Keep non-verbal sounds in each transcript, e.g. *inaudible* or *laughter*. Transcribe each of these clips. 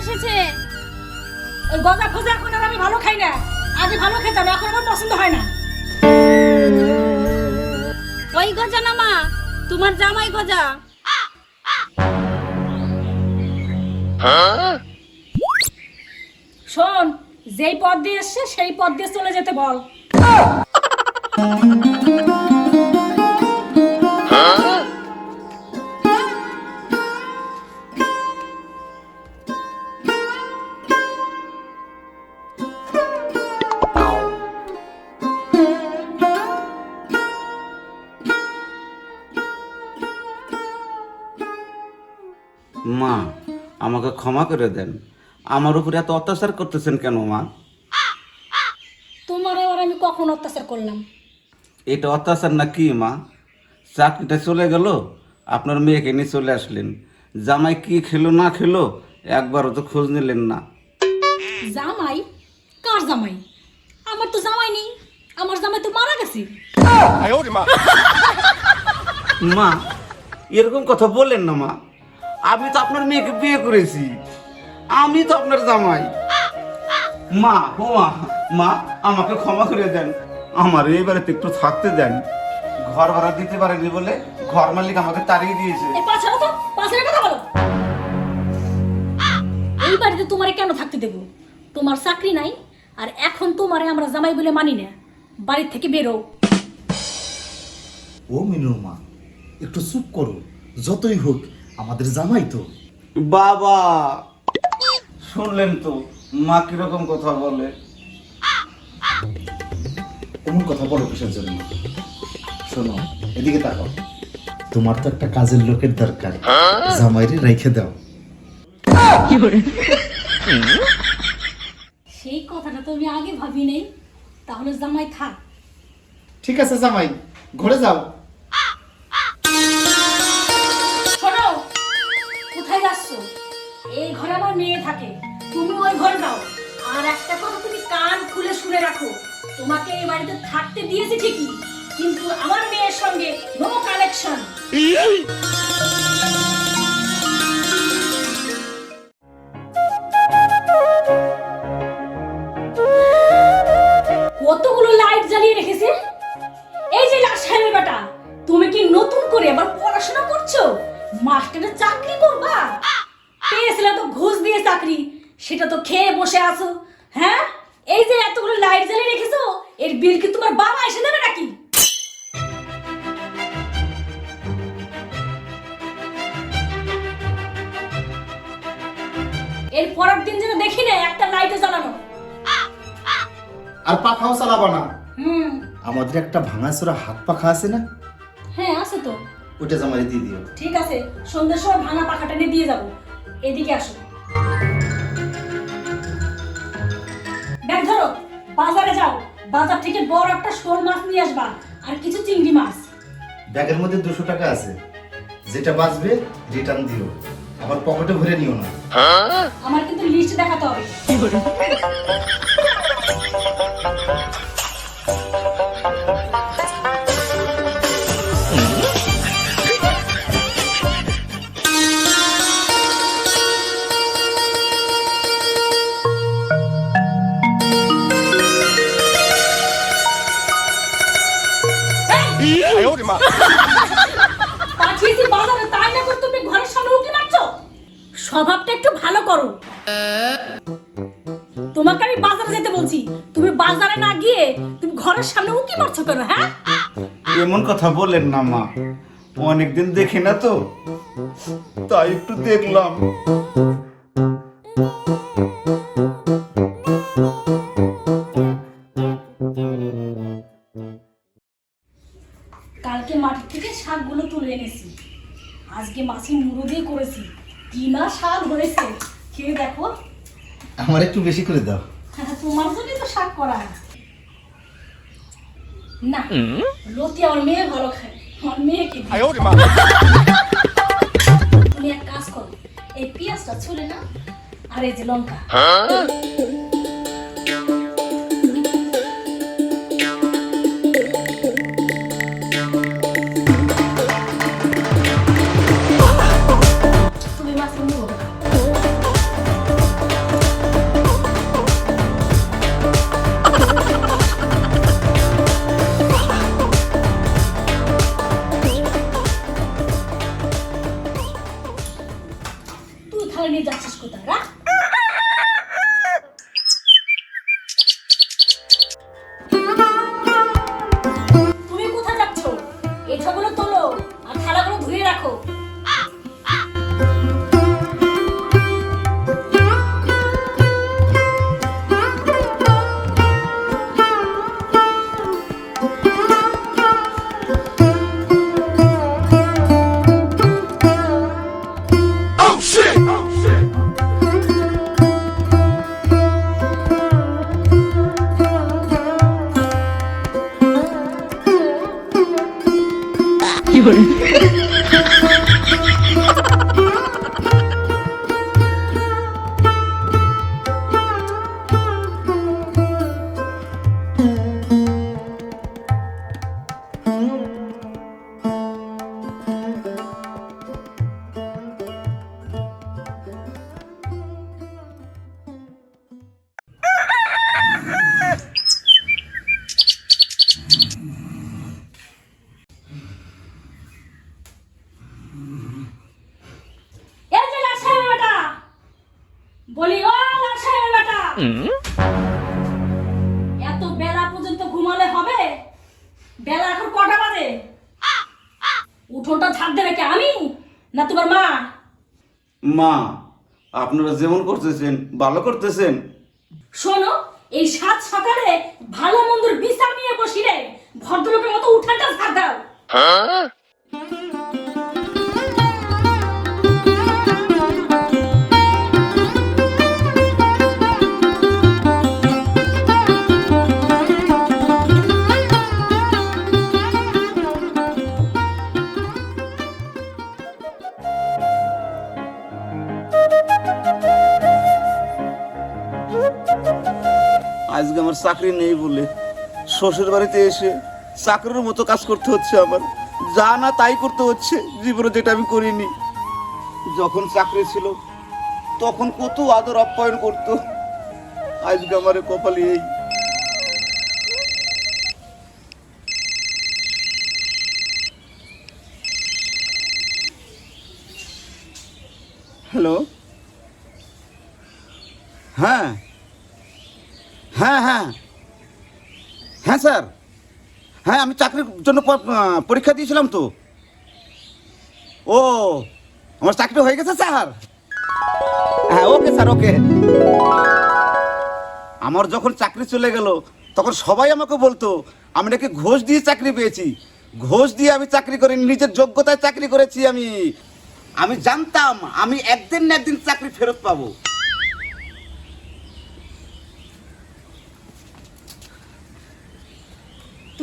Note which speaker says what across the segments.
Speaker 1: এসেছে।
Speaker 2: ওই গজা ফজা এখন আর আমি ভালো খাই না। আগে ভালো খেতাম এখন আমার পছন্দ হয় না।
Speaker 1: ওই গজা না মা তোমার জামাই গজা।
Speaker 2: শোন যেই পথ দিয়ে এসছে সেই পথ দিয়ে চলে যেতে বল। *laughs*
Speaker 3: আমাকে ক্ষমা করে দেন। আমার উপরে এত অত্যাচার করতেছেন কেন মা?
Speaker 2: তোমার আবার আমি কখন অত্যাচার করলাম?
Speaker 3: এটা অত্যাচার না কি মা? চাকরিটা চলে গেল আপনার মেয়েকে নিয়ে চলে আসলেন। জামাই কি খেলো না খেলো একবারও তো খোঁজ নিলেন না।
Speaker 2: জামাই? কার জামাই? আমার তো জামাই নেই। আমার জামাই তো মারা গেছে।
Speaker 3: মা। এরকম কথা বলেন না মা। আমি তো আপনার মেয়েকে বিয়ে করেছি। আমি তো আপনার জামাই। মা ও মা মা আমাকে ক্ষমা করে দেন। আমার এই বাড়িতে একটু থাকতে দেন। ঘর ভাড়া দিতে পারেনি বলে ঘর মালিক আমাকে তাড়িয়ে দিয়েছে।
Speaker 2: এই বাড়িতে তোমারে কেন থাকতে দেব? তোমার চাকরি নাই আর এখন তোমারে আমরা জামাই বলে মানি না। বাড়ির থেকে বেরো।
Speaker 4: ও মিনুর মা একটু চুপ করো। যতই হোক আমাদের জামাই তো।
Speaker 3: বাবা! শুনলেন তো মা কীরকম কথা বলে?
Speaker 4: এমন কথা বলো কিসের জন্য? শোনো এদিকে তাকাও। তোমার তো একটা কাজের লোকের দরকার। জামাইরে রেখে দাও।
Speaker 2: সেই কথাটা তো আমি আগে ভাবি নেই তাহলে জামাই থাক।
Speaker 4: ঠিক আছে জামাই ঘরে যাও।
Speaker 2: মেয়ে থাকে, তুমি ওই ঘরে যাও। আর একটা কথা তুমি কান খুলে শুনে রাখো, তোমাকে এই বাড়িতে থাকতে দিয়েছি ঠিকই, কিন্তু আমার মেয়ের সঙ্গে নো কানেকশন কতগুলো লাইট জ্বালিয়ে রেখেছে? আছো? হ্যাঁ? এই যে এতগুলো লাইট জ্বালিয়ে রেখেছো এর বিল কি তোমার বাবা এসে দেবে নাকি? এর পরের দিন যেন দেখি না একটা লাইটে জ্বালানো।
Speaker 4: আর পাখাও চালাবা না।
Speaker 2: হুম।
Speaker 4: আমাদের একটা ভাঙাচোরা হাত পাখা আছে না?
Speaker 2: হ্যাঁ আছে তো।
Speaker 4: ওটা জামাই দিয়ে দিও।
Speaker 2: ঠিক আছে সন্ধ্যের সময় ভাঙা পাখাটা নিয়ে দিয়ে যাব। এদিকে আসো। বাজারে যাও। বাজার থেকে বড় একটা শোল মাছ নিয়ে আসবা আর কিছু চিংড়ি মাছ।
Speaker 4: ব্যাগের মধ্যে দুশো টাকা আছে। যেটা বাঁচবে রিটার্ন দিও। আবার পকেটে ভরে নিও না।
Speaker 2: আমার কিন্তু লিস্ট দেখাতে হবে। *laughs* পাঠিয়েছি বাজারে তাই না করে তুমি ঘরের সামনে উঠে মারছো? স্বভাবটা একটু ভালো করো। তোমাকে আমি বাজারে যেতে বলছি। তুমি বাজারে না গিয়ে তুমি ঘরের সামনে উকি মারছো কেন হ্যাঁ?
Speaker 3: এমন কথা বললেন না মা। অনেকদিন দেখি না তো। তাই একটু দেখলাম।
Speaker 2: আজকে মাছি মুড়ো দিয়ে করেছি। কি না শাক হয়েছে। খেয়ে দেখো।
Speaker 4: আমার একটু বেশি করে দাও।
Speaker 2: তোমার জন্যই তো শাক করা। না লতি আমার মেয়ে ভালো খায়। আমার মেয়েকে তুমি এক কাজ করো এই পেঁয়াজটা ছুলে না আর এই যে লঙ্কা। রাখো Oh shit! এত বেলা পর্যন্ত ঘুমালে হবে? বেলা এখন কটা বাজে? উঠোনটা ঝাড় দেবে কি আমি? না তোমার মা?
Speaker 3: মা আপনারা যেমন করতেছেন ভালো করতেছেন।
Speaker 2: শোনো এই সাত সকালে ভালো মন্দর বিচার নিয়ে বসি রে ভদ্রলোকের মতো উঠানটা ঝাড় দাও।
Speaker 3: আজকে আমার চাকরি নেই বলে। শ্বশুর বাড়িতে এসে চাকরির মতো কাজ করতে হচ্ছে আমার। যা না তাই করতে হচ্ছে, জীবনে যেটা আমি করিনি। যখন চাকরি ছিল, তখন কত আদর আপ্যায়ন করতো। আজকে আমার কপালে এই। হ্যালো? হ্যাঁ? হ্যাঁ হ্যাঁ। হ্যাঁ স্যার। হ্যাঁ আমি চাকরির জন্য পরীক্ষা দিয়েছিলাম তো। ও, আমার চাকরি হয়ে গেছে, স্যার? হ্যাঁ ওকে, স্যার, ওকে। আমার যখন চাকরি চলে গেল, তখন সবাই আমাকে বলতো, আমি নাকি ঘোষ দিয়ে চাকরি পেয়েছি। ঘোষ দিয়ে আমি চাকরি করি, নিজের যোগ্যতায় চাকরি করেছি আমি। আমি জানতাম, আমি একদিন না একদিন চাকরি ফেরত পাবো।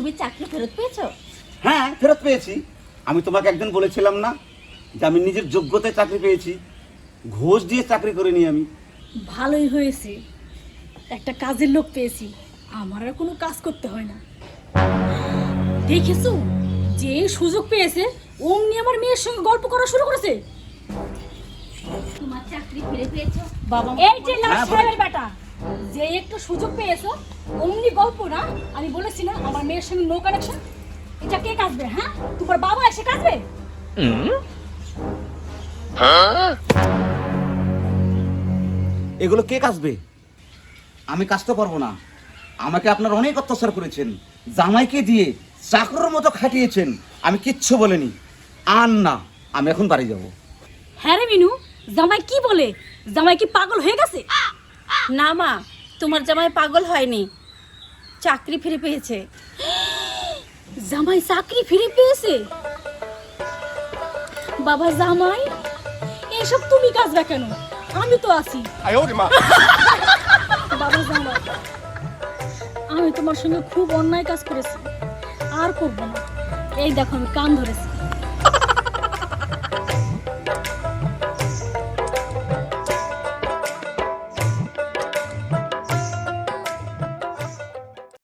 Speaker 1: তুমি চাকরি ফেরত পেয়েছ?
Speaker 3: হ্যাঁ ফেরত পেয়েছি। আমি তোমাকে একদিন বলেছিলাম না যে আমি নিজের যোগ্যতায় চাকরি পেয়েছি। ঘোষ দিয়ে চাকরি করে করিনি আমি।
Speaker 2: ভালোই হয়েছে। একটা কাজের লোক পেয়েছি। আমার আর কোনো কাজ করতে হয় না। দেখেছ? যে সুযোগ পেয়েছে অমনি আমার মেয়ের সঙ্গে গল্প করা শুরু করেছে।
Speaker 1: তোমার চাকরি ফিরে পেয়েছ?
Speaker 2: বাবা এই যে
Speaker 3: হ্যাঁ,
Speaker 2: সাহেবের বেটা। যে একটু সুযোগ পেয়েছ অমনি গল্প না? আমি বলেছি না আমার মেয়ের সঙ্গে নো কানেকশন এটা কে কাজবে হ্যাঁ? তোমার বাবা এসে কাজবে
Speaker 3: এগুলো কে কাজবে আমি কাজটা পারব না। আমাকে আপনার অনেক অত্যাচার করেছেন। জামাইকে দিয়ে চাকরের মতো খাটিয়েছেন। আমি কিচ্ছু বলিনি। আর না আমি এখন বাড়ি যাব।
Speaker 2: হ্যাঁ রে মিনু জামাই কি বলে? জামাই কি পাগল হয়ে গেছে?
Speaker 1: না মা তোমার জামাই পাগল হয়নি। চাকরি ফিরে পেয়েছে।
Speaker 2: জামাই চাকরি ফিরে পেয়েছে? বাবা জামাই এসব তুমি কাজবা কেন? আমি তো আছি। বাবা জামাই আমি তোমার সঙ্গে খুব অন্যায় কাজ করেছি। আর করব না। এই দেখো আমি কান ধরেছি।